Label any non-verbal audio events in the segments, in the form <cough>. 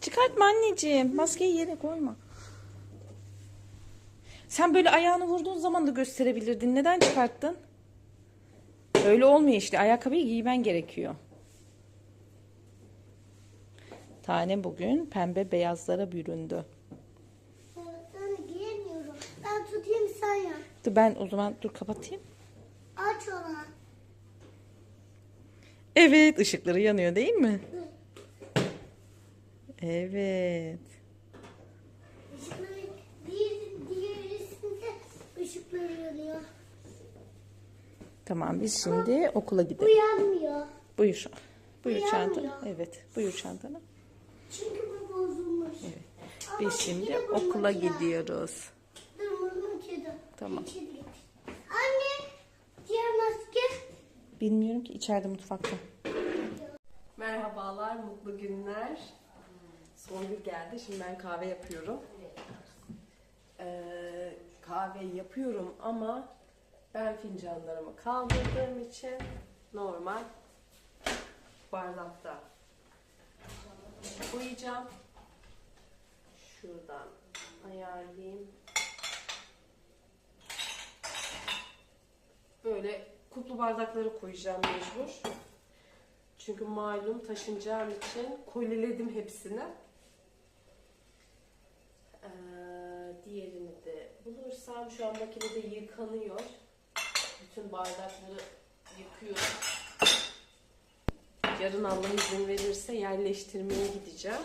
Çıkartma anneciğim. Maskeyi yere koyma. Sen böyle ayağını vurduğun zaman da gösterebilirdin. Neden çıkarttın? Öyle olmuyor işte. Ayakkabıyı giymen gerekiyor. Tane bugün pembe beyazlara büründü. Ben giyemiyorum. Ben tutayım sen yap. Dur ben o zaman dur kapatayım. Aç onu. Evet ışıkları yanıyor değil mi? Evet. Işıkları bir diğerisinde ışıkları yanıyor. Tamam biz şimdi okula gidelim. Uyanmıyor. Buyur. Buyur Uyanmıyor. çantanı. Evet buyur çantanı. Çünkü bu bozulmuş. Ama Biz şimdi okula ya. gidiyoruz. Dur bunun kedi. Tamam. Kedi. Anne diğer maske. Bilmiyorum ki içeride mutfakta. Merhabalar, mutlu günler. Songül geldi. Şimdi ben kahve yapıyorum. Ee, kahve yapıyorum ama ben fincanlarımı kaldırdığım için normal bardakta koyacağım. Şuradan ayarlayayım. Böyle kutlu bardakları koyacağım mecbur. Çünkü malum taşınacağım için koliledim hepsini. Ee, diğerini de bulursam şu an makinede yıkanıyor. Bütün bardakları yıkıyorum. Yarın Allah izin verirse yerleştirmeye gideceğim.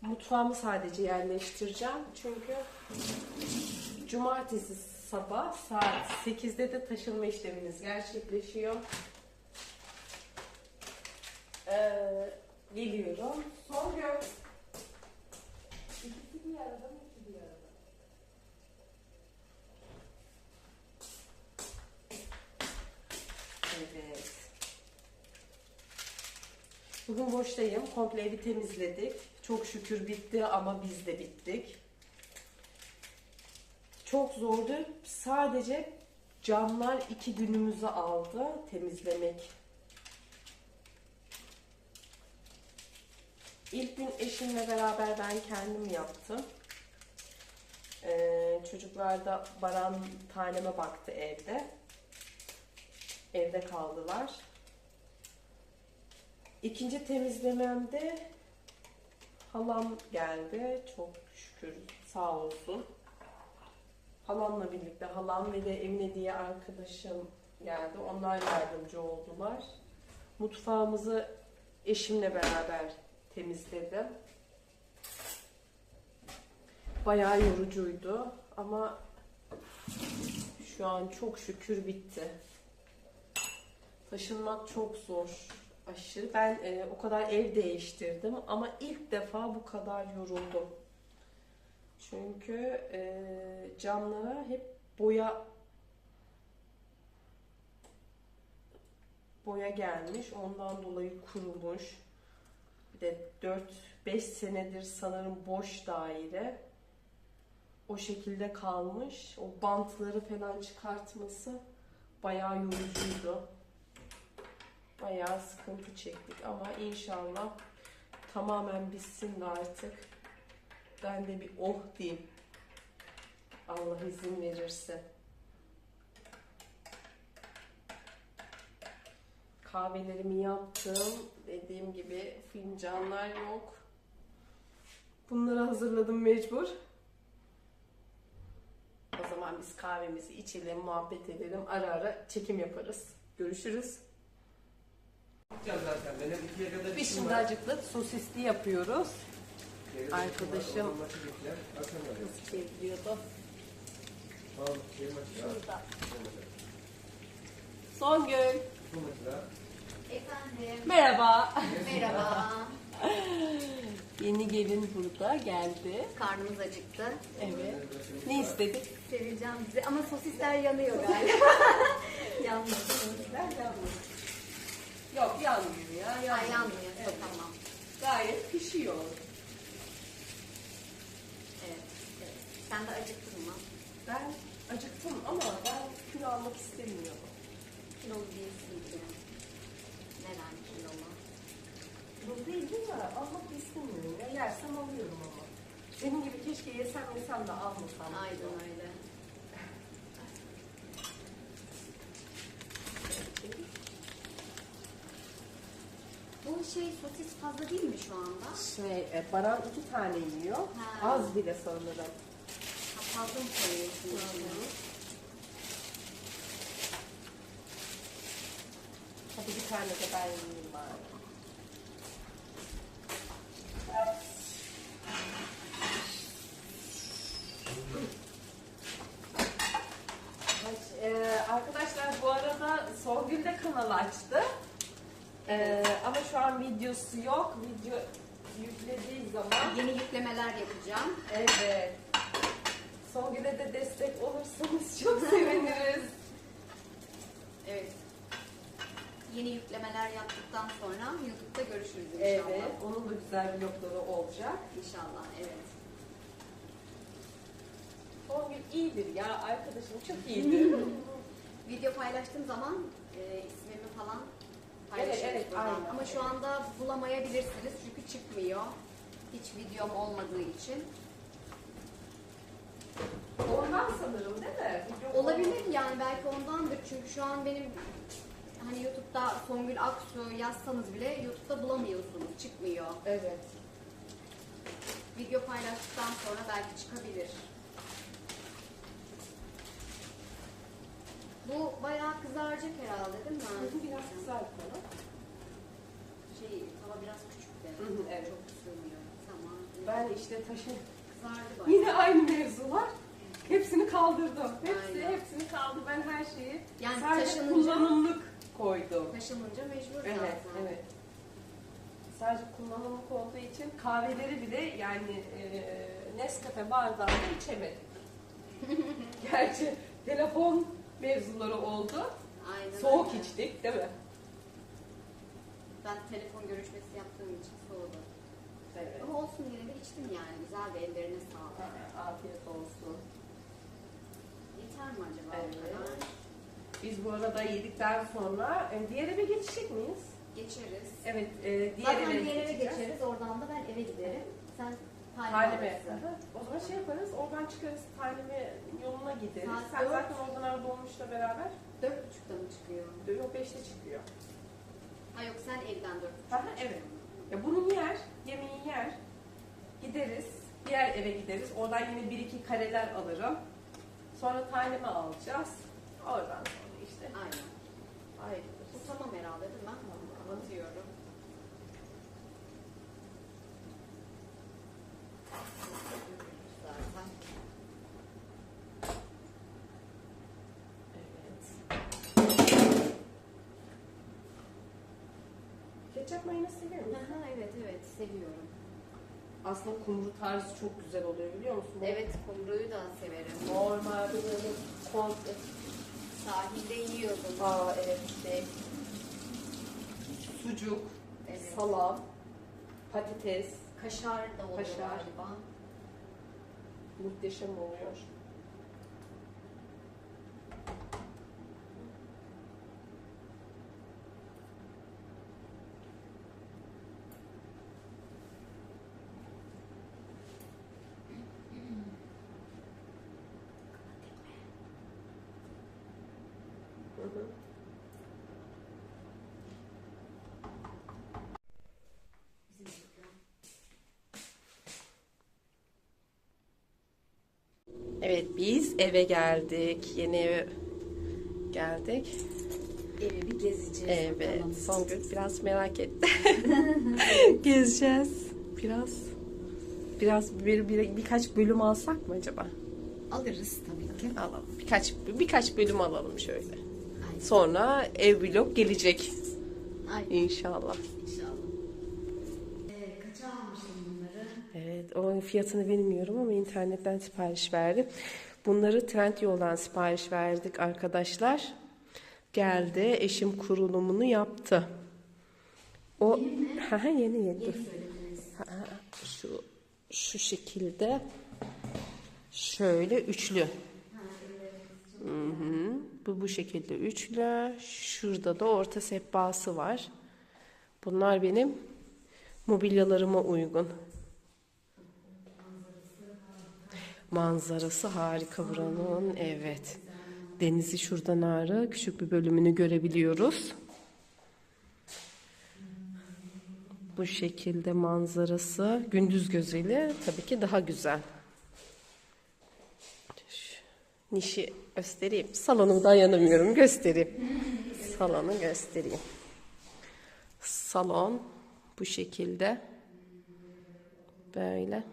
Mutfağımı sadece yerleştireceğim. Çünkü cumartesi sabah saat 8'de de taşınma işlemimiz gerçekleşiyor. Ee, geliyorum. Son gün. İkisi bir mı? İkisi bir. Evet. Bugün boştayım. Komple evi temizledik. Çok şükür bitti ama biz de bittik. Çok zordu. Sadece camlar iki günümüzü aldı temizlemek. İlk gün eşimle beraber ben kendim yaptım. Ee, çocuklar da Baran taneme baktı evde. Evde kaldılar. İkinci temizlememde halam geldi. Çok şükür sağ olsun. Halamla birlikte halam ve de Emine diye arkadaşım geldi. Onlar yardımcı oldular. Mutfağımızı eşimle beraber temizledim. Bayağı yorucuydu ama şu an çok şükür bitti. Taşınmak çok zor. Aşırı. Ben e, o kadar ev değiştirdim ama ilk defa bu kadar yoruldum. Çünkü e, camlara hep boya boya gelmiş. Ondan dolayı kurumuş. Bir de 4-5 senedir sanırım boş daire. O şekilde kalmış. O bantları falan çıkartması bayağı yorucuydu. Bayağı sıkıntı çektik ama inşallah tamamen bitsin de artık ben de bir oh diyeyim. Allah izin verirse. Kahvelerimi yaptım. Dediğim gibi fincanlar yok. Bunları hazırladım mecbur. O zaman biz kahvemizi içelim, muhabbet edelim. Ara ara çekim yaparız. Görüşürüz. Yapacağız zaten. Benim ikiye kadar Biz işim şimdi var. acıklı sosisli yapıyoruz. Arkadaşım-. Nasıl çeviriyordu? Şey maçı ya. Burada. Songül. Efendim, Merhaba. merhaba. Yeni gelin burada geldi. Karnımız acıktı. Evet. Ne istedik? Seveceğim bizi ama sosisler yanıyor galiba. <laughs> Yanmıyor. Sosisler yanmıyor. Yok yanmıyor ya. Ay Yanmıyor. yanmıyor. Evet. Tamam. Gayet pişiyor. Evet. evet. Sen de acıktın mı? Ben acıktım ama ben kilo almak istemiyorum. Kilolu değilsin ki. Neden kilolu? Bu sorun değil de almak istemiyorum. Ya yersem alıyorum ama. Senin gibi keşke yesem yesem de almasam. Aynen öyle. Bu şey sosis fazla değil mi şu anda? Şey, e, Baran iki tane yiyor. Ha. Az bile sanırım. Ha, fazla mı koyuyorsun içine? Hadi bir tane de ben yiyeyim bari. Ee, arkadaşlar bu arada Songül de kanal açtı. Ee, ama şu an videosu yok. Video yüklediği zaman Yeni yüklemeler yapacağım. evet. Songül'e de destek olursanız <laughs> çok seviniriz. Evet. Yeni yüklemeler yaptıktan sonra YouTube'da görüşürüz inşallah. Evet, onun da güzel vlogları olacak. İnşallah, evet. Songül iyidir ya, arkadaşım çok iyidir. <laughs> Video paylaştığım zaman e, ismimi falan Evet, paylaşırız evet, buradan. aynen. Ama şu anda bulamayabilirsiniz çünkü çıkmıyor. Hiç videom olmadığı için. Ondan sanırım değil mi? Video Olabilir yani belki ondandır çünkü şu an benim hani YouTube'da Songül Aksu yazsanız bile YouTube'da bulamıyorsunuz, çıkmıyor. Evet. Video paylaştıktan sonra belki çıkabilir. Bu bayağı kızaracak herhalde değil mi? Hı hı, Biraz bana. Şey, tava biraz küçük de. Hı hı, evet. Çok sığmıyor. Tamam. Ben işte taşı... Kızardı bayağı. Yine aynı mevzular. Hepsini kaldırdım. Hepsi, Aynen. hepsini kaldı. Ben her şeyi Yani sadece kullanımlık koydum. Taşınınca mecbur Evet, zaten. evet. Sadece kullanımlık olduğu için kahveleri bile yani e, Nescafe bardağında içemedim. <laughs> Gerçi telefon mevzuları oldu. Aynen Soğuk öyle. içtik değil mi? Ben telefon görüşmesi yaptığım için soğudu. Evet. Ama olsun yine de içtim yani. Güzel de ellerine sağlık. Afiyet olsun. Yeter mi acaba? Evet. Biz bu arada yedikten sonra e, diğer eve geçecek miyiz? Geçeriz. Evet, e, diğer Zaten eve diğer eve geçeriz. Oradan da ben eve giderim. Sen Alırsın. O zaman şey yaparız, oradan çıkarız, Halime yoluna gideriz. Saat Sen dört. zaten oradan arada dolmuşla beraber, Dört buçukta mı çıkıyor? yok beşte çıkıyor. Ha yok sen evden dört buçukta Ha, ha, evet. Ya bunu yer, yemeği yer, gideriz, diğer eve gideriz. Oradan yine bir iki kareler alırım. Sonra tanemi alacağız. Oradan sonra işte Aynen. ayrılırız. Bu tamam herhalde değil mi? Anlatıyorum. Zaten. Evet. Ketçap mayonez seviyor musun? Aha, evet evet seviyorum. Aslında kumru tarzı çok güzel oluyor biliyor musun? Evet kumruyu da severim. Normal böyle komple. Sahilde yiyordum. Aa evet işte. Sucuk, Evet. salam, patates. Kaşar da oluyor Kaşar. galiba. Muhteşem oluyor. Hı hı. Evet biz eve geldik. Yeni eve geldik. Evi bir gezeceğiz. Evet. bakalım. Songül biraz merak etti. <laughs> Gezeceğiz. Biraz biraz bir, bir birkaç bölüm alsak mı acaba? Alırız tabii ki. Alalım. Birkaç birkaç bölüm alalım şöyle. Sonra ev vlog gelecek Aynen. inşallah. Ee? Evet, o fiyatını bilmiyorum ama internetten sipariş verdim. Bunları Trendyol'dan sipariş verdik arkadaşlar. Geldi, eşim kurulumunu yaptı. O yeni yeni. dur. Ha, ha, Şu şu şekilde şöyle üçlü. Hı hı. Bu bu şekilde üçlü. Şurada da orta sehpası var. Bunlar benim Mobilyalarıma uygun. Manzarası harika buranın. Evet. Denizi şuradan ağrı. Küçük bir bölümünü görebiliyoruz. Bu şekilde manzarası gündüz gözüyle tabii ki daha güzel. Nişi göstereyim. Salonu dayanamıyorum. Göstereyim. Salonu göstereyim. Salon bu şekilde. Böyle.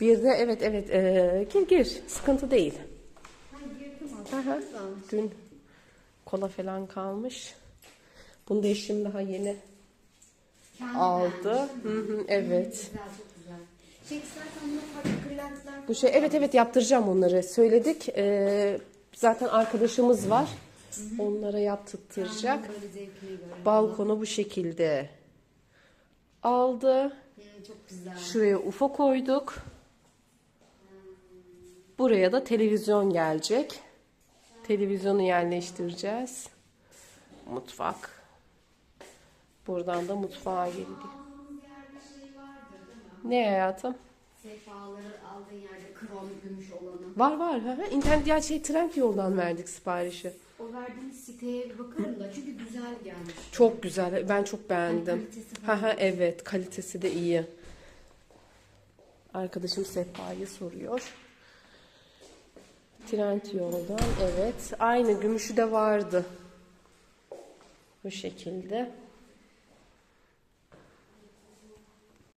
Bir de evet evet ee, gir gir sıkıntı değil. Aha, dün kola falan kalmış. Bunu da eşim daha yeni aldı. Hı hı, evet. Bu şey evet evet yaptıracağım onları. Söyledik. Ee, zaten arkadaşımız var. Onlara yaptırtacak. Balkonu bu şekilde aldı. Hı, çok güzel. Şuraya ufa koyduk. Buraya da televizyon gelecek. Televizyonu yerleştireceğiz. Mutfak. Buradan da mutfağa geliyor. Ne hayatım? Sehpaları aldığın yerde krom gümüş olanı. Var var. Hı hı. İnternet ya şey trend yoldan verdik siparişi. O verdiğiniz siteye bir bakarım da çünkü güzel gelmiş. Çok güzel. Ben çok beğendim. Kalitesi Ha ha evet. Kalitesi de iyi. Arkadaşım sehpayı soruyor. Trend yoldan evet. Aynı gümüşü de vardı. Bu şekilde.